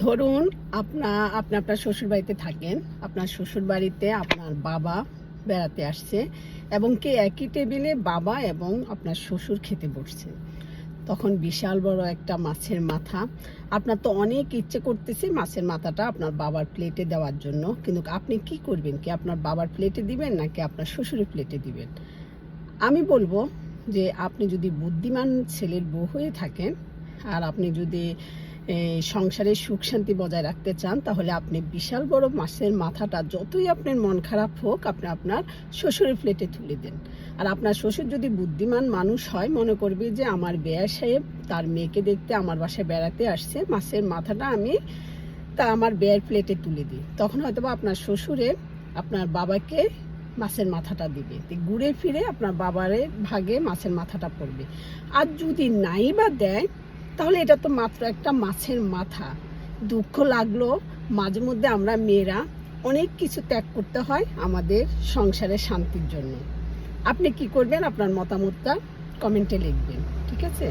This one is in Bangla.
ধরুন আপনার আপনি আপনার শ্বশুর বাড়িতে থাকেন, আপনার শ্বশুর বাড়িতে আপনার বাবা বেড়াতে আসছে এবং কে একই টেবিলে বাবা এবং আপনার শ্বশুর খেতে বসছে। তখন বিশাল বড় একটা মাছের মাথা। আপনার তো অনেক ইচ্ছে করতেছে মাছের মাথাটা আপনার বাবার প্লেটে দেওয়ার জন্য, কিন্তু আপনি কি করবেন? কি আপনার বাবার প্লেটে দিবেন নাকি আপনার শ্বশুরের প্লেটে দিবেন? আমি বলব যে আপনি যদি বুদ্ধিমান ছেলের বউ হয়ে থাকেন আর আপনি যদি সংসারে সুখ শান্তি বজায় রাখতে চান, তাহলে আপনি বিশাল বড় মাছের মাথাটা যতই আপনার মন খারাপ হোক, আপনি আপনার শ্বশুরের প্লেটে তুলে দেন। আর আপনার শ্বশুর যদি বুদ্ধিমান মানুষ হয়, মনে করবে যে আমার বেয়া সাহেব তার মেয়েকে দেখতে আমার বাসায় বেড়াতে আসছে মাছের মাথাটা আমি তা আমার বেয়ার প্লেটে তুলে দিই। তখন হয়তো আপনার শ্বশুরে আপনার বাবাকে মাছের মাথাটা দিবে। ঘুরে ফিরে আপনার বাবারে ভাগে মাছের মাথাটা পড়বে। আর যদি নাই বা দেয় তাহলে এটা তো মাত্র একটা মাছের মাথা। দুঃখ লাগল, মাঝে মধ্যে আমরা মেয়েরা অনেক কিছু ত্যাগ করতে হয় আমাদের সংসারের শান্তির জন্য। আপনি কি করবেন? আপনার মতামতটা কমেন্টে লিখবেন, ঠিক আছে?